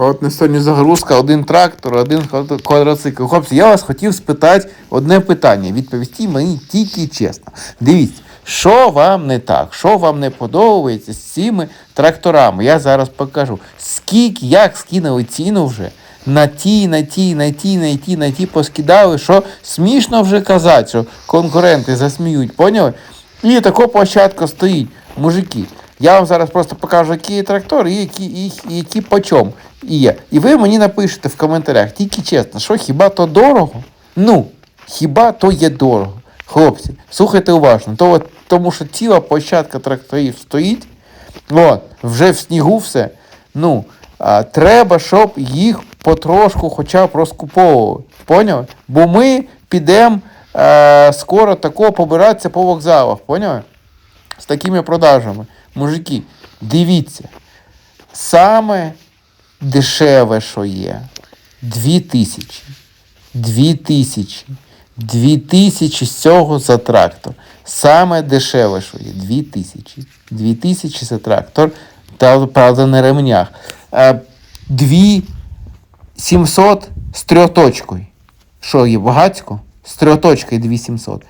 От не сьогодні загрузка, один трактор, один квадроцикл. Хлопці, я вас хотів спитати одне питання. Відповісти мені тільки чесно. Дивіться, що вам не так, що вам не подобається з цими тракторами? Я зараз покажу. Скільки, як скинули ціну вже. На ті, на ті, на ті, на ті, на ті поскидали, що смішно вже казати, що конкуренти засміють, поняли? І така площадка стоїть, мужики. Я вам зараз просто покажу, які є трактори і які, які по чому є. І ви мені напишете в коментарях, тільки чесно, що хіба то дорого? Ну, хіба то є дорого? Хлопці, слухайте уважно, то от, тому що ціла площадка тракторів стоїть, от, вже в снігу все. Ну, а, треба, щоб їх потрошку хоча б розкуповували. Поняли? Бо ми підемо е, скоро тако побиратися по вокзалах, поняли? З такими продажами. Мужики, дивіться, саме дешеве, що є, дві тисячі. Дві тисячі. Дві тисячі з цього за трактор. Саме дешеве, що є, дві тисячі. Дві тисячі за трактор, та правда на ремнях. Е, Дві 700 з трьохточкою. Що є багацько? З трьохточкою 2700.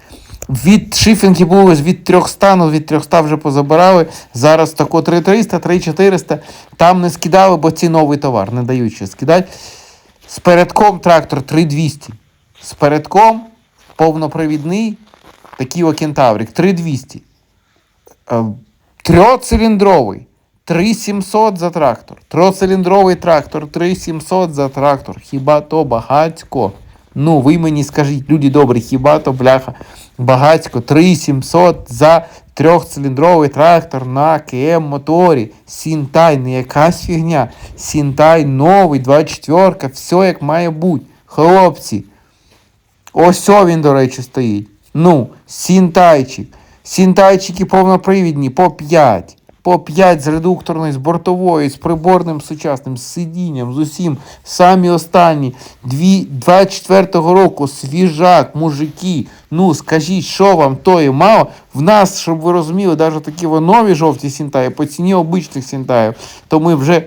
Від шифінги були від 300, ну від 300 вже позабирали. Зараз тако 3300, 3400. Там не скидали, бо ці новий товар, не дають ще скидати. З передком трактор 3200. З передком повнопривідний такий о кентаврик 3200. Е, Трьоциліндровий 3700 за трактор. Трьоциліндровий трактор 3700 за трактор. Хіба то багацько? Ну, ви мені скажіть, люди добрі, хіба то бляха багацько 3700 за трьохциліндровий трактор на КМ моторі. Сінтай, не якась фігня. Сінтай новий, 24, все як має бути. Хлопці, Ось він, до речі, стоїть. Ну, сінтайчик. Сінтайчики повнопривідні по 5. По 5 з редукторною, з бортовою, з приборним сучасним, з сидінням, з усім. Самі останні. 24-го року свіжак, мужики. Ну, скажіть, що вам тої мало? В нас, щоб ви розуміли, навіть такі нові жовті сінтаї по ціні обичних сінтаїв, то ми вже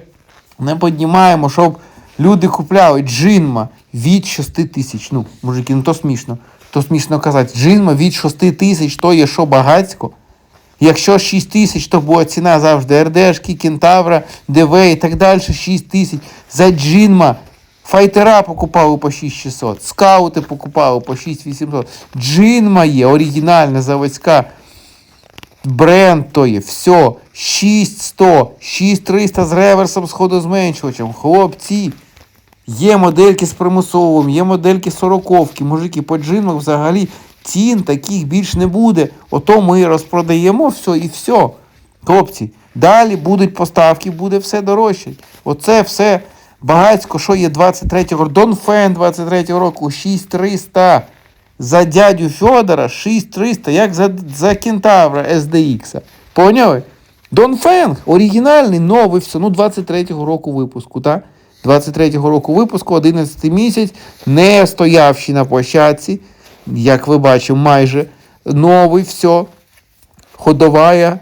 не піднімаємо, щоб люди купляли джинма від 6 тисяч. Ну, мужики, ну то смішно. То смішно казати. Джинма від 6 тисяч, то є що багацько. Якщо 6 тисяч, то була ціна завжди РДшки, Кентавра, ДВ і так далі, 6 тисяч. За джинма файтера покупали по 6600, скаути покупали по 6800. Джинма є, оригінальна заводська. Бренд то є, все, 6100, 6300 з реверсом з ходозменшувачем. Хлопці, є модельки з примусовим, є модельки 40 мужики, по джинах взагалі цін таких більш не буде. Ото ми розпродаємо все і все. Хлопці, далі будуть поставки, буде все дорожче. Оце все багацько, що є 23-го, Донфен 23-го року, 6300. За дядю Федора 6300, як за, за Кентавра SDX. Поняли? Донфенг, оригінальний, новий, все. Ну, 23-го року випуску, так? 23-го року випуску, 11 місяць, не стоявши на площадці, як ви бачите, майже новий, все. Ходовая,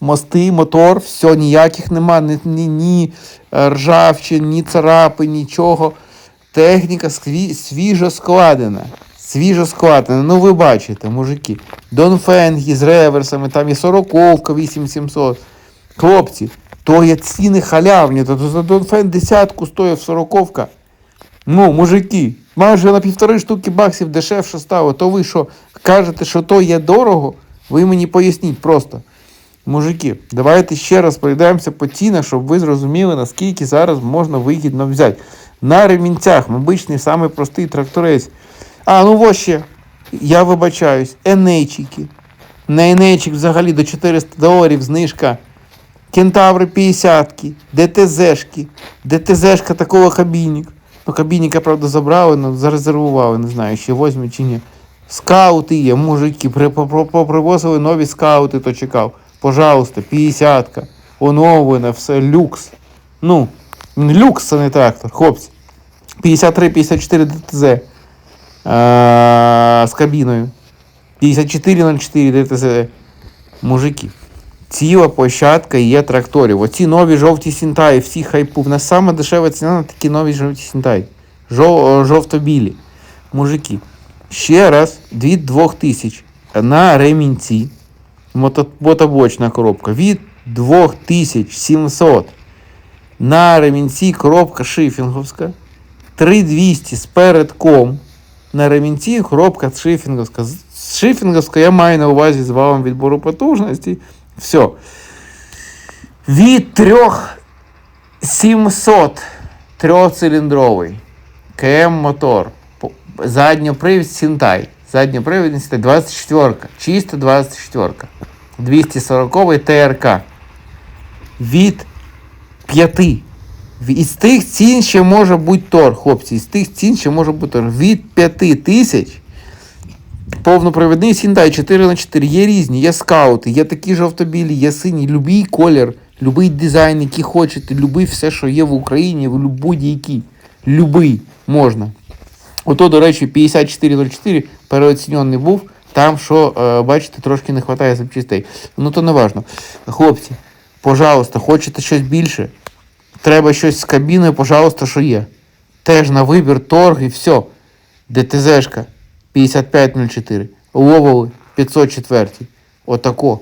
мости, мотор, все, ніяких нема, ні, ні, ржавчин, ні царапи, нічого. Техніка сві, свіжо складена. Свіжо складена. Ну ви бачите, мужики. Донфенги з реверсами, там є 40 8700. Хлопці, то є ціни халявні, то за Донфен десятку стоїть 40 Ну, мужики, майже на півтори штуки баксів дешевше стало. То ви що, кажете, що то є дорого? Ви мені поясніть просто. Мужики, давайте ще раз пройдемося по цінах, щоб ви зрозуміли, наскільки зараз можна вигідно взяти. На ремінцях, обичний, самий простий тракторець. А, ну ось ще, я вибачаюсь, енейчики. На енейчик взагалі до 400 доларів знижка. Кентаври 50-ки, ДТЗшки. ДТЗшка такого кабінник. Ну, кабінника, правда, забрали, але зарезервували, не знаю, ще возьмуть чи ні. Скаути є, мужики, при, по- по- попривозили нові скаути, то чекав. Пожалуйста, 50-ка, оновлена, все, люкс. Ну, люкс це не трактор, хлопці. 53-54 ДТЗ а, з кабіною. 5404 ДТЗ. Мужики. Ціла площадка є тракторів. Оці нові жовті сінтаї, всі хайпу. В нас саме дешева ціна на такі нові жовті сінтаї. Жов, жовто-білі. Мужики. Ще раз, від 2000 на ремінці. Мото, мотоблочна коробка. Від 2700 на ремінці коробка шифінговська. 3200 з передком. На ремінці коробка шифінговська. Шифінговська я маю на увазі з валом відбору потужності. Все. Від 3700 трьохциліндровий КМ мотор. Задньопривід Сінтай. Задньопривід Сінтай 24. Чисто 24. 240 ТРК. Від 5. Із тих цін ще може бути торг, хлопці. Із тих цін ще може бути торг. Від 5 тисяч повнопровідний Сінтай 4 на 4 Є різні, є скаути, є такі жовто-білі, є сині, любий колір, любий дизайн, який хочете, любий все, що є в Україні, в будь-який. Любий можна. Ото, до речі, 5404 переоцінений був. Там, що, е, бачите, трошки не вистачає запчастей. Ну то не важно. Хлопці, пожалуйста, хочете щось більше? Треба щось з кабіною, пожалуйста, що є. Теж на вибір, торг і все. ДТЗшка 5504. Ловили 504. Отако.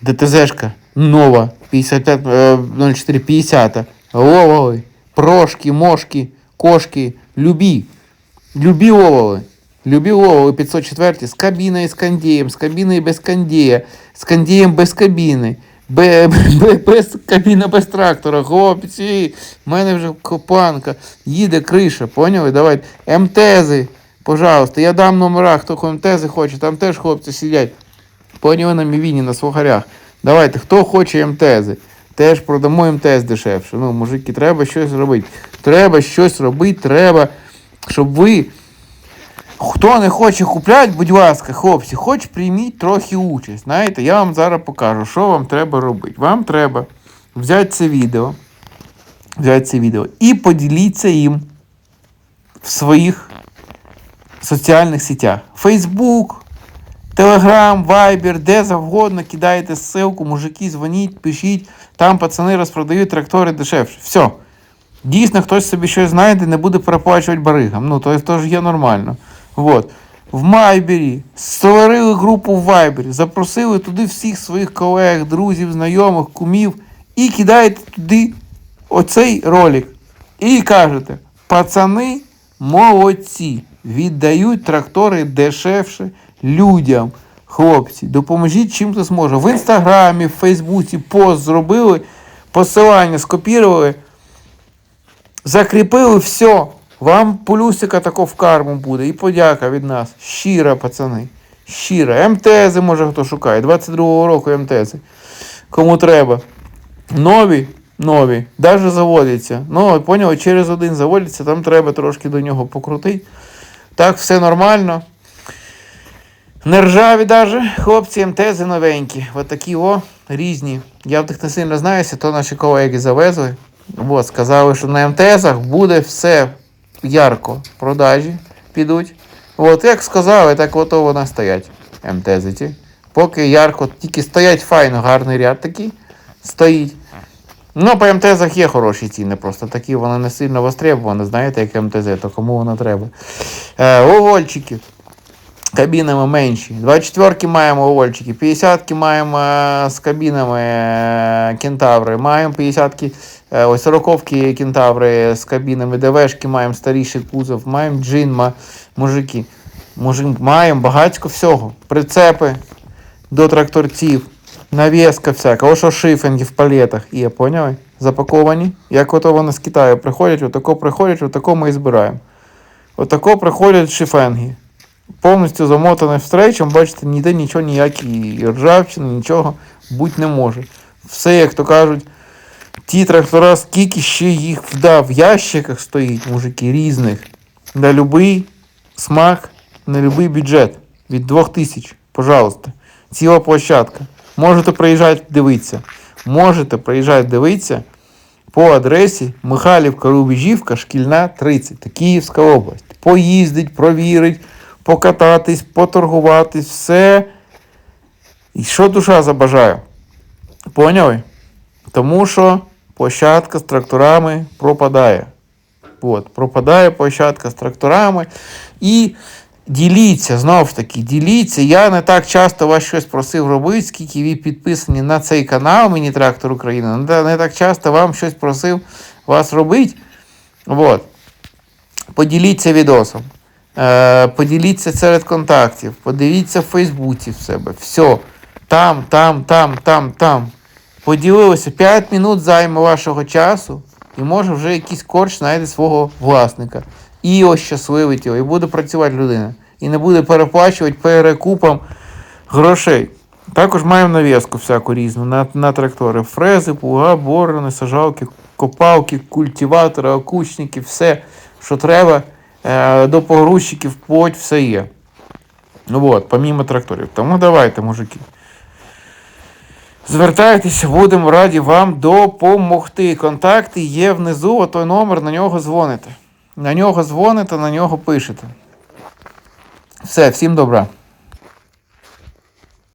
ДТЗшка нова 5504 50. Ловили. Прошки, мошки, кошки. Любі. Любі ловили. Любі ловили 504 з кабіною, з кондеєм, з кабіною без кондея, з кондеєм без кабіни. Бе- бе- Без кабіна без трактора, хлопці, в мене вже копанка, їде криша, поняли? Давайте. МТЗи, пожалуйста, я дам номера, хто МТЗи хоче, там теж хлопці сидять. Поняли на мівіні, на сухарях. Давайте, хто хоче МТЗи, теж продамо МТЗ дешевше. Ну, мужики, треба щось робити. Треба щось робити, треба, щоб ви. Хто не хоче купляти, будь ласка, хлопці, хоч прийміть трохи участь. Знаєте, я вам зараз покажу, що вам треба робити. Вам треба взяти це відео, взяти це відео і поділіться їм в своїх соціальних сетях. Facebook, Telegram, Viber, де завгодно, кидаєте ссылку, мужики, дзвоніть, пишіть, там пацани розпродають трактори дешевше. Все. Дійсно, хтось собі щось знайде, не буде переплачувати баригам. Ну, то, то ж є нормально. Вот. В Майбері створили групу в Вайбері, запросили туди всіх своїх колег, друзів, знайомих, кумів і кидаєте туди оцей ролик. І кажете, пацани молодці, віддають трактори дешевше людям. Хлопці, допоможіть чим то зможе. В інстаграмі, в Фейсбуці пост зробили, посилання скопірували, закріпили все. Вам плюсика тако в карму буде і подяка від нас. Щира, пацани. Щира. МТЗ може хто шукає. 22-го року МТЗ. Кому треба. Нові, нові. Даже заводяться. Ну, поняли, через один заводяться, там треба трошки до нього покрутити. Так, все нормально. Не ржаві даже, хлопці, МТЗи новенькі. От такі о, різні. Я в них не сильно знаюся, то наші колеги завезли. От, сказали, що на МТЗах буде все ярко продажі підуть. От, як сказали, так от вона стоять. МТЗ ті. Поки ярко, тільки стоять файно, гарний ряд такий стоїть. Ну, по МТЗах є хороші ціни, просто такі вони не сильно востребовані, знаєте, як МТЗ, то кому воно треба. Е, овольчики. Кабінами менші. 24-ки маємо овольчики, 50-ки маємо е, з кабінами е, кентаври, маємо 50-ки, е, ось 40-ки кентаври з кабінами, ДВшки маємо старіший кузов, маємо джинма, мужики. Мужик, маємо багатько всього. Прицепи до тракторців, навіска всяка, ось що шифінги в палетах є, поняли? Запаковані. Як ото вони з Китаю приходять, отако приходять, отако ми і збираємо. Отако приходять шифенги повністю замотане встречем, бачите, ніде нічого, ніякі ржавчини, нічого бути не може. Все, як то кажуть, ті трактора, скільки ще їх да, в ящиках стоїть, мужики, різних. На любий смак, на любий бюджет. Від 2000, пожалуйста. Ціла площадка. Можете приїжджати дивитися. Можете приїжджати дивитися по адресі Михайлівка Рубежівка, шкільна 30, та Київська область. Поїздить, провірить, покататись, поторгуватись, все. І що душа забажає. Поняли? Тому що площадка з тракторами пропадає. От, пропадає площадка з тракторами. І діліться, знову ж таки, діліться. Я не так часто вас щось просив робити, скільки ви підписані на цей канал, мені трактор Україна. Не так часто вам щось просив вас робити. От. Поділіться відосом. Е, поділіться серед контактів, подивіться в Фейсбуці в себе. Все. Там, там, там, там, там. Поділилося 5 минут займе вашого часу, і може вже якийсь корч знайде свого власника. І ощасливить його, і буде працювати людина. І не буде переплачувати перекупом грошей. Також маємо нав'язку всяку різну на, на трактори. Фрези, плуга, борони, сажалки, копалки, культиватори, окучники, все, що треба. Е, до погрузчиків, вплоть, все є. Ну от, помімо тракторів. Тому давайте, мужики. Звертайтеся, будемо раді вам допомогти. Контакти є внизу, отой номер, на нього дзвоните. На нього дзвоните, на нього пишете. Все, всім добра.